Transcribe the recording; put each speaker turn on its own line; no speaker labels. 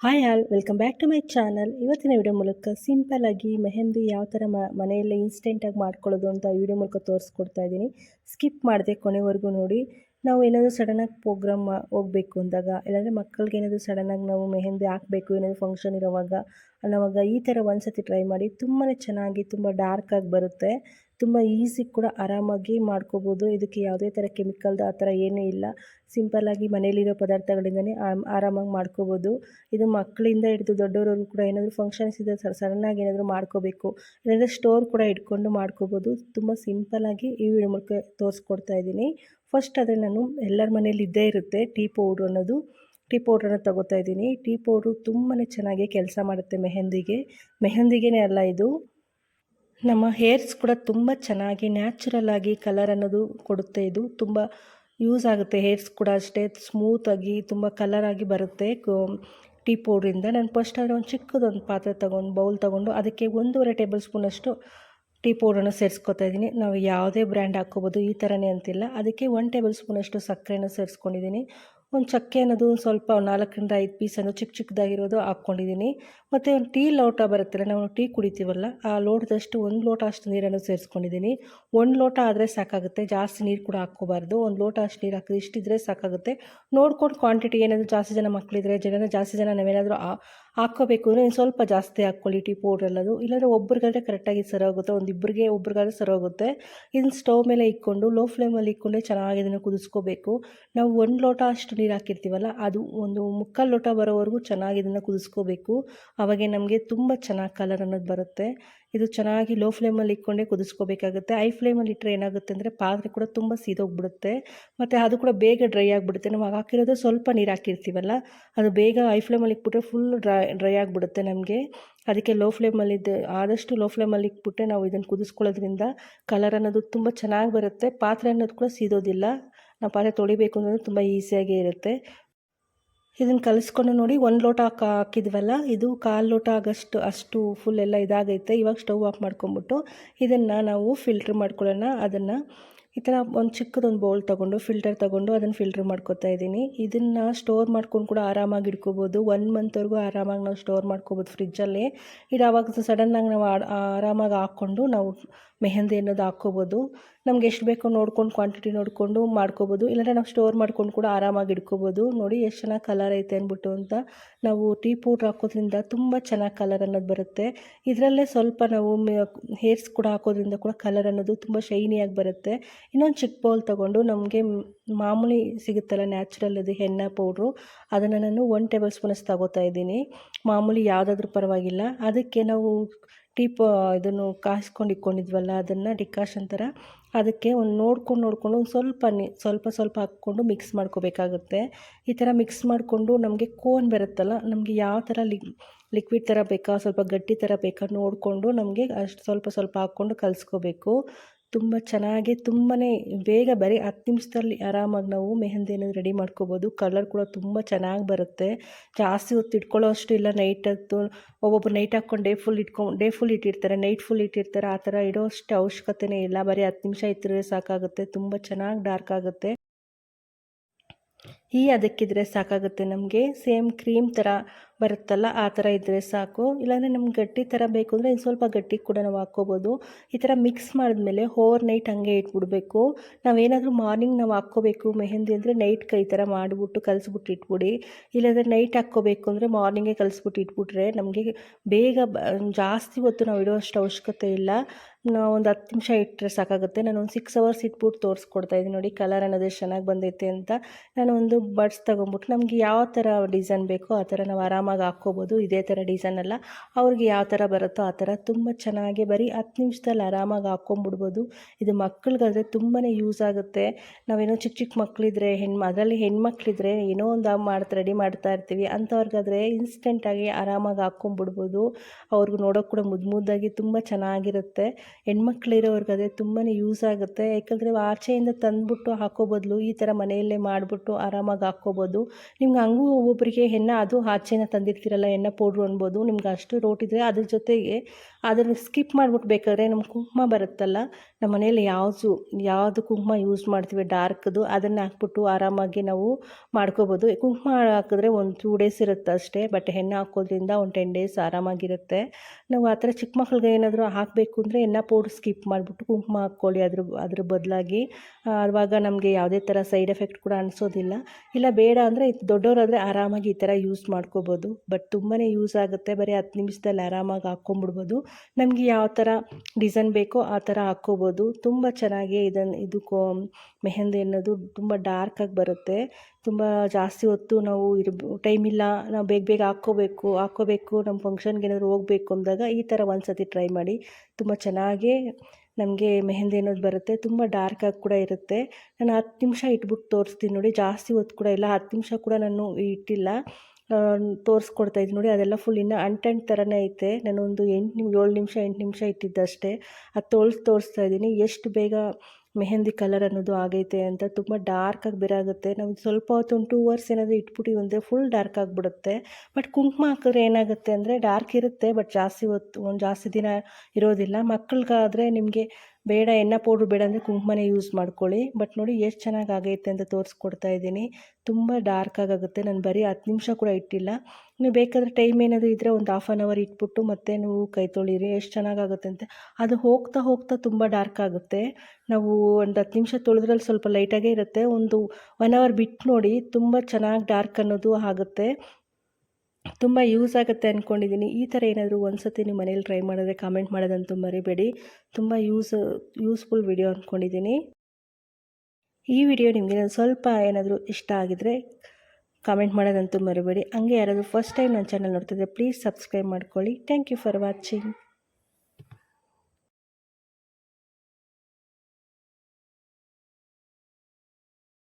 Hi all, welcome back to my channel. ಇವತ್ತಿನ video ಮೂಲಕ simple ಆಗಿ ಮೆಹಂದಿ ಯಾವ ಥರ ಮನೆಯಲ್ಲೇ ಇನ್ಸ್ಟೆಂಟಾಗಿ ಮಾಡ್ಕೊಳ್ಳೋದು ಅಂತ ವಿಡಿಯೋ ಮೂಲಕ ತೋರಿಸ್ಕೊಡ್ತಾ ಇದ್ದೀನಿ. ಸ್ಕಿಪ್ ಮಾಡದೆ ಕೊನೆವರೆಗೂ ನೋಡಿ. ನಾವು ಏನಾದರೂ ಸಡನ್ನಾಗಿ ಪ್ರೋಗ್ರಾಮ್ ಹೋಗಬೇಕು ಅಂದಾಗ, ಇಲ್ಲಾಂದರೆ ಮಕ್ಕಳಿಗೆ ಏನಾದರೂ ಸಡನ್ನಾಗಿ ನಾವು ಮೆಹಂದಿ ಹಾಕಬೇಕು, ಏನಾದರೂ ಫಂಕ್ಷನ್ ಇರೋವಾಗ ಅನ್ನೋವಾಗ ಈ ಥರ ಒಂದು ಸತಿ ಟ್ರೈ ಮಾಡಿ ತುಂಬಾ ಚೆನ್ನಾಗಿ, ತುಂಬ ಡಾರ್ಕಾಗಿ ಬರುತ್ತೆ. ತುಂಬ ಈಸಿ ಕೂಡ ಆರಾಮಾಗಿ ಮಾಡ್ಕೋಬೋದು. ಇದಕ್ಕೆ ಯಾವುದೇ ಥರ ಕೆಮಿಕಲ್ದು ಆ ಥರ ಏನೂ ಇಲ್ಲ. ಸಿಂಪಲ್ಲಾಗಿ ಮನೇಲಿರೋ ಪದಾರ್ಥಗಳಿಂದನೇ ಆರಾಮಾಗಿ ಮಾಡ್ಕೋಬೋದು. ಇದು ಮಕ್ಕಳಿಂದ ಹಿಡಿದು ದೊಡ್ಡವರವ್ರು ಕೂಡ ಏನಾದರೂ ಫಂಕ್ಷನ್ಸ್ ಇದೆ ಸಡನ್ನಾಗಿ ಏನಾದರೂ ಮಾಡ್ಕೋಬೇಕು. ಇಲ್ಲಾಂದರೆ ಸ್ಟೋರ್ ಕೂಡ ಇಟ್ಕೊಂಡು ಮಾಡ್ಕೋಬೋದು. ತುಂಬ ಸಿಂಪಲ್ಲಾಗಿ ಈ ವಿಡಿಯೋ ಮೂಲಕ ತೋರಿಸ್ಕೊಡ್ತಾ ಇದ್ದೀನಿ. ಫಸ್ಟ್ ಆದರೆ ನಾನು ಎಲ್ಲರ ಮನೇಲಿ ಇದ್ದೇ ಇರುತ್ತೆ, ಟೀ ಪೌಡ್ರ್ ಅನ್ನೋದು. ಟೀ ಪೌಡ್ರನ್ನ ತಗೋತಾ ಇದ್ದೀನಿ. ಟೀ ಪೌಡ್ರು ತುಂಬಾ ಚೆನ್ನಾಗಿ ಕೆಲಸ ಮಾಡುತ್ತೆ ಮೆಹಂದಿಗೆ. ಮೆಹಂದಿಗೆ ಅಲ್ಲ ಇದು. ನಮ್ಮ ಹೇರ್ಸ್ ಕೂಡ ತುಂಬ ಚೆನ್ನಾಗಿ ನ್ಯಾಚುರಲ್ ಆಗಿ ಕಲರ್ ಅನ್ನೋದು ಕೊಡುತ್ತೆ ಇದು. ತುಂಬ ಯೂಸ್ ಆಗುತ್ತೆ ಹೇರ್ಸ್ ಕೂಡ ಅಷ್ಟೇ. ಸ್ಮೂತಾಗಿ ತುಂಬ ಕಲರಾಗಿ ಬರುತ್ತೆ ಟೀ ಪೌಡ್ರಿಂದ. ನಾನು ಫಸ್ಟ್ ಆದರೆ ಒಂದು ಚಿಕ್ಕದೊಂದು ಪಾತ್ರೆ ತೊಗೊಂಡು, ಬೌಲ್ ತೊಗೊಂಡು ಅದಕ್ಕೆ ಒಂದೂವರೆ ಟೇಬಲ್ ಸ್ಪೂನಷ್ಟು ಟೀ ಪೌಡ್ರನ್ನು ಸೇರಿಸ್ಕೊತಾ ಇದ್ದೀನಿ. ನಾವು ಯಾವುದೇ ಬ್ರ್ಯಾಂಡ್ ಹಾಕ್ಕೋಬೋದು ಈ ಥರನೇ ಅಂತಿಲ್ಲ. ಅದಕ್ಕೆ ಒನ್ ಟೇಬಲ್ ಸ್ಪೂನಷ್ಟು ಸಕ್ಕರೆನ ಸೇರಿಸ್ಕೊಂಡಿದ್ದೀನಿ. ಒಂದು ಚಕ್ಕೆ ಅನ್ನೋದು ಸ್ವಲ್ಪ ನಾಲ್ಕರಿಂದ ಐದು ಪೀಸನ್ನು ಚಿಕ್ಕ ಚಿಕ್ಕದಾಗಿರೋದು ಹಾಕ್ಕೊಂಡಿದ್ದೀನಿ. ಮತ್ತು ಒಂದು ಟೀ ಲೋಟ ಬರುತ್ತಲ್ಲ, ನಾವು ಟೀ ಕುಡಿತೀವಲ್ಲ, ಆ ಲೋಟದಷ್ಟು ಒಂದು ಲೋಟ ಅಷ್ಟು ನೀರನ್ನು ಸೇರಿಸ್ಕೊಂಡಿದ್ದೀನಿ. ಒಂದು ಲೋಟ ಆದರೆ ಸಾಕಾಗುತ್ತೆ, ಜಾಸ್ತಿ ನೀರು ಕೂಡ ಹಾಕ್ಕೋಬಾರ್ದು. ಒಂದು ಲೋಟ ಅಷ್ಟು ನೀರು ಹಾಕಿದ್ರೆ ಇಷ್ಟಿದ್ರೆ ಸಾಕಾಗುತ್ತೆ. ನೋಡ್ಕೊಂಡು ಕ್ವಾಂಟಿಟಿ ಏನಾದರೂ ಜಾಸ್ತಿ ಜನ ಮಕ್ಕಳಿದ್ರೆ ಜನ ಜಾಸ್ತಿ ಜನ ನಾವೇನಾದರೂ ಹಾಕ್ಕೋಬೇಕು ಅಂದರೆ ಸ್ವಲ್ಪ ಜಾಸ್ತಿ ಹಾಕ್ಕೊಳ್ಳಿ ಟೀ ಪೌಡ್ರ್ ಎಲ್ಲದು ಇಲ್ಲಾಂದರೆ ಒಬ್ರಿಗಾದ್ರೆ ಕರೆಕ್ಟಾಗಿ ಸರೋಗುತ್ತೆ ಒಂದು ಇಬ್ಬರಿಗೆ ಒಬ್ರಿಗಾದ್ರೆ ಸರೋಗುತ್ತೆ ಇದನ್ನು ಸ್ಟವ್ ಮೇಲೆ ಇಕ್ಕೊಂಡು ಲೋ ಫ್ಲೇಮಲ್ಲಿ ಇಕ್ಕೊಂಡೆ ಚೆನ್ನಾಗಿ ಇದನ್ನು ಕುದಿಸ್ಕೋಬೇಕು. ನಾವು ಒಂದು ಲೋಟ ಅಷ್ಟು ನೀರು ಹಾಕಿರ್ತೀವಲ್ಲ, ಅದು ಒಂದು ಮುಕ್ಕಾಲು ಲೋಟ ಬರೋವರೆಗೂ ಚೆನ್ನಾಗಿ ಇದನ್ನು ಕುದಿಸ್ಕೋಬೇಕು. ಆವಾಗೆ ನಮಗೆ ತುಂಬ ಚೆನ್ನಾಗಿ ಕಲರ್ ಅನ್ನೋದು ಬರುತ್ತೆ. ಇದು ಚೆನ್ನಾಗಿ ಲೋ ಫ್ಲೇಮಲ್ಲಿ ಇಟ್ಕೊಂಡೇ ಕುದಿಸ್ಕೋಬೇಕಾಗುತ್ತೆ. ಐ ಫ್ಲೇಮಲ್ಲಿ ಇಟ್ಟರೆ ಏನಾಗುತ್ತೆ ಅಂದರೆ ಪಾತ್ರೆ ಕೂಡ ತುಂಬ ಸೀದೋಗ್ಬಿಡುತ್ತೆ. ಮತ್ತು ಅದು ಕೂಡ ಬೇಗ ಡ್ರೈ ಆಗಿಬಿಡುತ್ತೆ. ನಾವು ಹಾಕಿರೋದು ಸ್ವಲ್ಪ ನೀರು ಹಾಕಿರ್ತೀವಲ್ಲ, ಅದು ಬೇಗ ಐ ಫ್ಲೇಮಲ್ಲಿ ಇಟ್ಬಿಟ್ರೆ ಫುಲ್ ಡ್ರೈ ಡ್ರೈ ಆಗಿಬಿಡುತ್ತೆ ನಮಗೆ. ಅದಕ್ಕೆ ಲೋ ಫ್ಲೇಮಲ್ಲಿದ್ದು ಆದಷ್ಟು ಲೋ ಫ್ಲೇಮಲ್ಲಿ ಇಟ್ಬಿಟ್ಟೆ ನಾವು ಇದನ್ನು ಕುದಿಸ್ಕೊಳ್ಳೋದ್ರಿಂದ ಕಲರ್ ಅನ್ನೋದು ತುಂಬ ಚೆನ್ನಾಗಿ ಬರುತ್ತೆ. ಪಾತ್ರೆ ಅನ್ನೋದು ಕೂಡ ಸೀದೋದಿಲ್ಲ. ನಾವು ಪಾತ್ರೆ ತೊಳಿಬೇಕು ಅನ್ನೋದು ತುಂಬ ಈಸಿಯಾಗೇ ಇರುತ್ತೆ. ಇದನ್ನು ಕಲಿಸ್ಕೊಂಡು ನೋಡಿ ಒಂದು ಲೋಟ ಹಾಕಿದ್ವಲ್ಲ, ಇದು ಕಾಲು ಲೋಟ ಆಗಷ್ಟು, ಅಷ್ಟು ಫುಲ್ ಎಲ್ಲ ಇದಾಗೈತೆ. ಇವಾಗ ಸ್ಟವ್ ಆಫ್ ಮಾಡ್ಕೊಂಬಿಟ್ಟು ಇದನ್ನು ನಾವು ಫಿಲ್ಟ್ರ್ ಮಾಡ್ಕೊಳ್ಳೋಣ. ಅದನ್ನು ಈ ಥರ ಒಂದು ಚಿಕ್ಕದೊಂದು ಬೌಲ್ ತೊಗೊಂಡು ಫಿಲ್ಟರ್ ತೊಗೊಂಡು ಅದನ್ನು ಫಿಲ್ಟ್ರ್ ಮಾಡ್ಕೊತಾ ಇದ್ದೀನಿ. ಇದನ್ನು ಸ್ಟೋರ್ ಮಾಡ್ಕೊಂಡು ಕೂಡ ಆರಾಮಾಗಿ ಇಟ್ಕೋಬೋದು ಒನ್ ಮಂತ್ವರೆಗೂ ಆರಾಮಾಗಿ ನಾವು ಸ್ಟೋರ್ ಮಾಡ್ಕೋಬೋದು ಫ್ರಿಜ್ಜಲ್ಲಿ ಇದು ಆವಾಗ ಸಡನ್ನಾಗಿ ನಾವು ಆರಾಮಾಗಿ ಹಾಕ್ಕೊಂಡು ನಾವು ಮೆಹಂದಿ ಅನ್ನೋದು ಹಾಕ್ಕೋಬೋದು. ನಮ್ಗೆ ಎಷ್ಟು ಬೇಕೋ ನೋಡ್ಕೊಂಡು ಕ್ವಾಂಟಿಟಿ ನೋಡಿಕೊಂಡು ಮಾಡ್ಕೋಬೋದು. ಇಲ್ಲಾಂದರೆ ನಾವು ಸ್ಟೋರ್ ಮಾಡ್ಕೊಂಡು ಕೂಡ ಆರಾಮಾಗಿ ಇಟ್ಕೋಬೋದು ನೋಡಿ ಎಷ್ಟು ಚೆನ್ನಾಗಿ ಕಲರ್ ಐತೆ ಅಂದ್ಬಿಟ್ಟು ಅಂತ ನಾವು ಟೀ ಪೌಡ್ರ್ ಹಾಕೋದ್ರಿಂದ ತುಂಬ ಚೆನ್ನಾಗಿ ಕಲರ್ ಅನ್ನೋದು ಬರುತ್ತೆ. ಇದರಲ್ಲೇ ಸ್ವಲ್ಪ ನಾವು ಹೇರ್ಸ್ ಕೂಡ ಹಾಕೋದ್ರಿಂದ ಕೂಡ ಕಲರ್ ಅನ್ನೋದು ತುಂಬ ಶೈನಿಯಾಗಿ ಬರುತ್ತೆ. ಇನ್ನೊಂದು ಚಿಕ್ಕ ಬೌಲ್ ತೊಗೊಂಡು ನಮಗೆ ಮಾಮೂಲಿ ಸಿಗುತ್ತಲ್ಲ ನ್ಯಾಚುರಲ್ ಅದು ಎಣ್ಣೆ ಪೌಡ್ರು. ಅದನ್ನು ನಾನು ಒನ್ ಟೇಬಲ್ ಸ್ಪೂನಸ್ ತಗೋತಾ ಇದ್ದೀನಿ. ಮಾಮೂಲಿ ಯಾವುದಾದ್ರೂ ಪರವಾಗಿಲ್ಲ. ಅದಕ್ಕೆ ನಾವು ಟೀಪ್ ಇದನ್ನು ಕಾಯಿಸ್ಕೊಂಡು ಇಟ್ಕೊಂಡಿದ್ವಲ್ಲ, ಅದನ್ನು ಡಿಕಾಷನ್ ಥರ ಅದಕ್ಕೆ ಒಂದು ನೋಡ್ಕೊಂಡು, ನೋಡಿಕೊಂಡು ಒಂದು ಸ್ವಲ್ಪ ನೀ, ಸ್ವಲ್ಪ ಸ್ವಲ್ಪ ಹಾಕ್ಕೊಂಡು ಮಿಕ್ಸ್ ಮಾಡ್ಕೋಬೇಕಾಗುತ್ತೆ. ಈ ಥರ ಮಿಕ್ಸ್ ಮಾಡಿಕೊಂಡು ನಮಗೆ ಕೋನ್ ಬರುತ್ತಲ್ಲ, ನಮಗೆ ಯಾವ ಥರ ಲಿಕ್ ಲಿಕ್ವಿಡ್ ಥರ ಬೇಕಾ, ಸ್ವಲ್ಪ ಗಟ್ಟಿ ಥರ ಬೇಕಾ ನೋಡಿಕೊಂಡು ನಮಗೆ ಅಷ್ಟು ಸ್ವಲ್ಪ ಸ್ವಲ್ಪ ಹಾಕ್ಕೊಂಡು ಕಲಿಸ್ಕೋಬೇಕು. ತುಂಬ ಚೆನ್ನಾಗಿ ತುಂಬಾ ಬೇಗ ಬರೀ ಹತ್ತು ನಿಮಿಷದಲ್ಲಿ ಆರಾಮಾಗಿ ನಾವು ಮೆಹಂದಿನ ರೆಡಿ ಮಾಡ್ಕೋಬೋದು. ಕಲರ್ ಕೂಡ ತುಂಬ ಚೆನ್ನಾಗಿ ಬರುತ್ತೆ. ಜಾಸ್ತಿ ಹೊತ್ತು ಇಟ್ಕೊಳ್ಳೋ ಅಷ್ಟು ಇಲ್ಲ. ನೈಟ್ ಹೊತ್ತು ಒಬ್ಬೊಬ್ಬರು ನೈಟ್ ಹಾಕ್ಕೊಂಡು ಡೇ ಫುಲ್ ಇಟ್ಕೊಂಡು ಡೇ ಫುಲ್ ಇಟ್ಟಿರ್ತಾರೆ. ನೈಟ್ ಫುಲ್ ಇಟ್ಟಿರ್ತಾರೆ. ಆ ಥರ ಇಡೋ ಅಷ್ಟು ಅವಶ್ಯಕತೆನೇ ಇಲ್ಲ. ಬರೀ ಹತ್ತು ನಿಮಿಷ ಇದ್ದರೆ ಸಾಕಾಗುತ್ತೆ. ತುಂಬ ಚೆನ್ನಾಗಿ ಡಾರ್ಕ್ ಆಗುತ್ತೆ. ಈ ಅದಕ್ಕಿದ್ರೆ ಸಾಕಾಗುತ್ತೆ ನಮಗೆ. ಸೇಮ್ ಕ್ರೀಮ್ ಥರ ಬರುತ್ತಲ್ಲ, ಆ ಥರ ಇದ್ದರೆ ಸಾಕು. ಇಲ್ಲಾಂದರೆ ನಮ್ಗೆ ಗಟ್ಟಿ ಥರ ಬೇಕು ಅಂದರೆ ಇನ್ನು ಸ್ವಲ್ಪ ಗಟ್ಟಿ ಕೂಡ ನಾವು ಹಾಕ್ಕೋಬೋದು. ಈ ಥರ ಮಿಕ್ಸ್ ಮಾಡಿದ್ಮೇಲೆ ಓವರ್ ನೈಟ್ ಹಾಗೆ ಇಟ್ಬಿಡ್ಬೇಕು. ನಾವೇನಾದರೂ ಮಾರ್ನಿಂಗ್ ನಾವು ಹಾಕ್ಕೋಬೇಕು ಮೆಹಂದಿ ಅಂದರೆ ನೈಟ್ ಕೈ ಥರ ಮಾಡಿಬಿಟ್ಟು ಕಲಿಸ್ಬಿಟ್ಟು ಇಟ್ಬಿಡಿ. ಇಲ್ಲಾಂದರೆ ನೈಟ್ ಹಾಕ್ಕೋಬೇಕು ಅಂದರೆ ಮಾರ್ನಿಂಗೇ ಕಲಿಸ್ಬಿಟ್ಟು ಇಟ್ಬಿಟ್ರೆ ನಮಗೆ ಬೇಗ ಜಾಸ್ತಿ ಹೊತ್ತು ನಾವು ಇಡೋಷ್ಟು ಅವಶ್ಯಕತೆ ಇಲ್ಲ. ಒಂದು ಹತ್ತು ನಿಮಿಷ ಇಟ್ಟರೆ ಸಾಕಾಗುತ್ತೆ. ನಾನು ಒಂದು ಸಿಕ್ಸ್ ಅವರ್ಸ್ ಇಟ್ಬಿಟ್ಟು ತೋರಿಸ್ಕೊಡ್ತಾ ಇದ್ದೀನಿ ನೋಡಿ ಕಲರ್ ಅನ್ನೋದು ಚೆನ್ನಾಗಿ ಬಂದೈತೆ ಅಂತ. ನಾನು ಒಂದು ಬಡ್ಸ್ ತೊಗೊಂಬಿಟ್ಟು ನಮಗೆ ಯಾವ ಥರ ಡಿಸೈನ್ ಬೇಕೋ ಆ ಥರ ನಾವು ಆರಾಮಾಗಿ ಹಾಕ್ಕೋಬೋದು. ಇದೇ ಥರ ಡಿಸೈನ್ ಅಲ್ಲ. ಅವ್ರಿಗೆ ಯಾವ ಥರ ಬರುತ್ತೋ ಆ ಥರ ತುಂಬ ಚೆನ್ನಾಗಿ ಬರೀ ಹತ್ತು ನಿಮಿಷದಲ್ಲಿ ಆರಾಮಾಗಿ ಹಾಕ್ಕೊಂಬಿಡ್ಬೋದು ಇದು ಮಕ್ಕಳಿಗಾದರೆ ತುಂಬಾ ಯೂಸ್ ಆಗುತ್ತೆ. ನಾವೇನೋ ಚಿಕ್ಕ ಚಿಕ್ಕ ಮಕ್ಕಳಿದ್ರೆ ಹೆಣ್ಣು ಅದರಲ್ಲಿ ಹೆಣ್ಮಕ್ಳಿದ್ರೆ ಏನೋ ಒಂದು ಮಾಡ್ತಾ ರೆಡಿ ಮಾಡ್ತಾ ಇರ್ತೀವಿ. ಅಂಥವ್ರಿಗಾದರೆ ಇನ್ಸ್ಟೆಂಟಾಗಿ ಆರಾಮಾಗಿ ಹಾಕ್ಕೊಂಬಿಡ್ಬೋದು ಅವ್ರಿಗೂ ನೋಡೋಕೆ ಕೂಡ ಮುದ್ದು ಮುದ್ದಾಗಿ ತುಂಬ ಚೆನ್ನಾಗಿರುತ್ತೆ. ಹೆಣ್ಮಕ್ಳಿರೋರ್ಗಾದರೆ ತುಂಬಾ ಯೂಸ್ ಆಗುತ್ತೆ. ಯಾಕಂದರೆ ಆಚೆಯಿಂದ ತಂದುಬಿಟ್ಟು ಹಾಕೋ ಬದಲು ಈ ಥರ ಮನೆಯಲ್ಲೇ ಮಾಡಿಬಿಟ್ಟು ಆರಾಮಾಗಿ ಹಾಕ್ಕೋಬೋದು ನಿಮ್ಗೆ ಹಂಗೂ ಒಬ್ಬೊಬ್ಬರಿಗೆ ಹೆಣ್ಣು ಅದು ಆಚೆನ ತಂದಿರ್ತೀರಲ್ಲ, ಎಣ್ಣೆ ಪೌಡ್ರು ಅನ್ಬೋದು, ನಿಮ್ಗೆ ಅಷ್ಟು ರೋಟಿದ್ರೆ ಅದ್ರ ಜೊತೆಗೆ ಅದನ್ನು ಸ್ಕಿಪ್ ಮಾಡಿಬಿಟ್ಟು ಬೇಕಾದ್ರೆ ನಮ್ಮ ಕುಂಕುಮ ಬರುತ್ತಲ್ಲ ನಮ್ಮ ಮನೆಯಲ್ಲಿ ಯಾವುದು ಯಾವುದು ಕುಂಕುಮ ಯೂಸ್ ಮಾಡ್ತೀವಿ ಡಾರ್ಕ್ದು ಅದನ್ನು ಹಾಕ್ಬಿಟ್ಟು ಆರಾಮಾಗಿ ನಾವು ಮಾಡ್ಕೋಬೋದು ಕುಂಕುಮ ಹಾಕಿದ್ರೆ ಒಂದು ಟೂ ಡೇಸ್ ಇರುತ್ತೆ ಅಷ್ಟೇ, ಬಟ್ ಹೆಣ್ಣು ಹಾಕೋದ್ರಿಂದ ಒಂದು ಟೆನ್ ಡೇಸ್ ಆರಾಮಾಗಿರುತ್ತೆ. ನಾವು ಆ ಥರ ಚಿಕ್ಕ ಮಕ್ಳಿಗೆ ಏನಾದರೂ ಹಾಕಬೇಕು ಅಂದರೆ ಎಣ್ಣೆ ಪೌಡ್ರ್ ಸ್ಕಿಪ್ ಮಾಡಿಬಿಟ್ಟು ಕುಂಕುಮ ಹಾಕ್ಕೊಳ್ಳಿ ಅದ್ರ ಅದ್ರ ಬದಲಾಗಿ. ಆವಾಗ ನಮಗೆ ಯಾವುದೇ ಥರ ಸೈಡ್ ಎಫೆಕ್ಟ್ ಕೂಡ ಅನಿಸೋದಿಲ್ಲ. ಇಲ್ಲ ಬೇಡ ಅಂದರೆ ದೊಡ್ಡವರಾದರೆ ಆರಾಮಾಗಿ ಈ ಥರ ಯೂಸ್ ಮಾಡ್ಕೋಬೋದು. ಬಟ್ ತುಂಬಾ ಯೂಸ್ ಆಗುತ್ತೆ. ಬರೀ ಹತ್ತು ನಿಮಿಷದಲ್ಲಿ ಆರಾಮಾಗಿ ಹಾಕ್ಕೊಂಬಿಡ್ಬೋದು ನಮಗೆ ಯಾವ ಥರ ಡಿಸೈನ್ ಬೇಕೋ ಆ ಥರ ಹಾಕ್ಕೋಬೋದು. ತುಂಬ ಚೆನ್ನಾಗಿ ಇದನ್ನು ಇದು ಕೋ, ಮೆಹಂದಿ ಅನ್ನೋದು ತುಂಬ ಡಾರ್ಕಾಗಿ ಬರುತ್ತೆ. ತುಂಬ ಜಾಸ್ತಿ ಹೊತ್ತು ನಾವು ಇರ್ಬೋ ಟೈಮ್ ಇಲ್ಲ. ನಾವು ಬೇಗ ಬೇಗ ಹಾಕ್ಕೋಬೇಕು ಹಾಕ್ಕೋಬೇಕು. ನಮ್ಮ ಫಂಕ್ಷನ್ಗೆ ಏನಾದರೂ ಹೋಗಬೇಕು ಅಂದಾಗ ಈ ಥರ ಒಂದು ಸತಿ ಟ್ರೈ ಮಾಡಿ. ತುಂಬ ಚೆನ್ನಾಗೇ ನಮಗೆ ಮೆಹಂದಿ ಅನ್ನೋದು ಬರುತ್ತೆ. ತುಂಬ ಡಾರ್ಕಾಗಿ ಕೂಡ ಇರುತ್ತೆ. ನಾನು ಹತ್ತು ನಿಮಿಷ ಇಟ್ಬಿಟ್ಟು ತೋರಿಸ್ತೀನಿ ನೋಡಿ. ಜಾಸ್ತಿ ಹೊತ್ತು ಕೂಡ ಇಲ್ಲ. ಹತ್ತು ನಿಮಿಷ ಕೂಡ ನಾನು ಇಟ್ಟಿಲ್ಲ. ತೋರಿಸ್ಕೊಡ್ತಾ ಇದ್ದೀನಿ ನೋಡಿ. ಅದೆಲ್ಲ ಫುಲ್ ಇನ್ನೂ ಅಂಟೆಂಟ್ ಥರನೇ ಐತೆ. ನಾನೊಂದು ಎಂಟು ನಿಮ್, ಏಳು ನಿಮಿಷ, ಎಂಟು ನಿಮಿಷ ಇಟ್ಟಿದ್ದಷ್ಟೇ. ಅದು ತೋಳ್ಸಿ, ತೋರಿಸ್ತಾ ಇದ್ದೀನಿ. ಎಷ್ಟು ಬೇಗ ಮೆಹಂದಿ ಕಲರ್ ಅನ್ನೋದು ಆಗೈತೆ ಅಂತ ತುಂಬ ಡಾರ್ಕಾಗಿ ಬಿರಾಗುತ್ತೆ. ನಾವು ಸ್ವಲ್ಪ ಹೊತ್ತು ಒಂದು ಟೂ ಅವರ್ಸ್ ಏನಾದರೂ ಇಟ್ಬಿಟ್ಟಿವಿ ಅಂದರೆ ಫುಲ್ ಡಾರ್ಕ್ ಆಗಿಬಿಡುತ್ತೆ. ಬಟ್ ಕುಂಕುಮ ಹಾಕಿದ್ರೆ ಏನಾಗುತ್ತೆ ಅಂದರೆ ಡಾರ್ಕ್ ಇರುತ್ತೆ ಬಟ್ ಜಾಸ್ತಿ ಹೊತ್ತು, ಒಂದು ಜಾಸ್ತಿ ದಿನ ಇರೋದಿಲ್ಲ. ಮಕ್ಕಳಿಗಾದರೆ ನಿಮಗೆ ಬೇಡ, ಎಣ್ಣೆ ಪೌಡ್ರ್ ಬೇಡ ಅಂದರೆ ಕುಂಕುಮನೇ ಯೂಸ್ ಮಾಡ್ಕೊಳ್ಳಿ. ಬಟ್ ನೋಡಿ ಎಷ್ಟು ಚೆನ್ನಾಗಿ ಆಗೈತೆ ಅಂತ ತೋರಿಸ್ಕೊಡ್ತಾ ಇದ್ದೀನಿ. ತುಂಬ ಡಾರ್ಕ್ ಆಗುತ್ತೆ. ನಾನು ಬರೀ ಹತ್ತು ನಿಮಿಷ ಕೂಡ ಇಟ್ಟಿಲ್ಲ. ನೀವು ಬೇಕಾದರೆ ಟೈಮ್ ಏನಾದರೂ ಇದ್ದರೆ ಒಂದು ಹಾಫ್ ಆನ್ ಅವರ್ ಇಟ್ಬಿಟ್ಟು ಮತ್ತೆ ನೀವು ಕೈ ತೊಳೀರಿ. ಎಷ್ಟು ಚೆನ್ನಾಗಾಗುತ್ತೆ ಅಂತ. ಅದು ಹೋಗ್ತಾ ಹೋಗ್ತಾ ತುಂಬ ಡಾರ್ಕ್ ಆಗುತ್ತೆ. ನಾವು ಒಂದು ಹತ್ತು ನಿಮಿಷ ತೊಳೆದ್ರಲ್ಲಿ ಸ್ವಲ್ಪ ಲೈಟಾಗೇ ಇರುತ್ತೆ. ಒಂದು ಒನ್ ಅವರ್ ಬಿಟ್ಟು ನೋಡಿ ತುಂಬ ಚೆನ್ನಾಗಿ ಡಾರ್ಕ್ ಅನ್ನೋದು ಆಗುತ್ತೆ. ತುಂಬ ಯೂಸ್ ಆಗುತ್ತೆ ಅಂದ್ಕೊಂಡಿದ್ದೀನಿ ಈ ಥರ ಏನಾದರೂ ಒಂದು ಸತಿ ನೀವು ಮನೇಲಿ ಟ್ರೈ ಮಾಡಿದ್ರೆ ಕಾಮೆಂಟ್ ಮಾಡೋದಂತೂ ಮರಿಬೇಡಿ. ತುಂಬ ಯೂಸ್ ಯೂಸ್ಫುಲ್ ವಿಡಿಯೋ ಅಂದ್ಕೊಂಡಿದ್ದೀನಿ ಈ ವಿಡಿಯೋ ನಿಮಗೆ ಸ್ವಲ್ಪ ಏನಾದರೂ ಇಷ್ಟ ಆಗಿದರೆ ಕಾಮೆಂಟ್ ಮಾಡೋದಂತೂ ಮರಿಬೇಡಿ. ಹಂಗೆ ಯಾರಾದರೂ ಫಸ್ಟ್ ಟೈಮ್ ನನ್ನ ಚಾನಲ್ ನೋಡ್ತಿದ್ರೆ ಪ್ಲೀಸ್ ಸಬ್ಸ್ಕ್ರೈಬ್ ಮಾಡ್ಕೊಳ್ಳಿ. Thank you for watching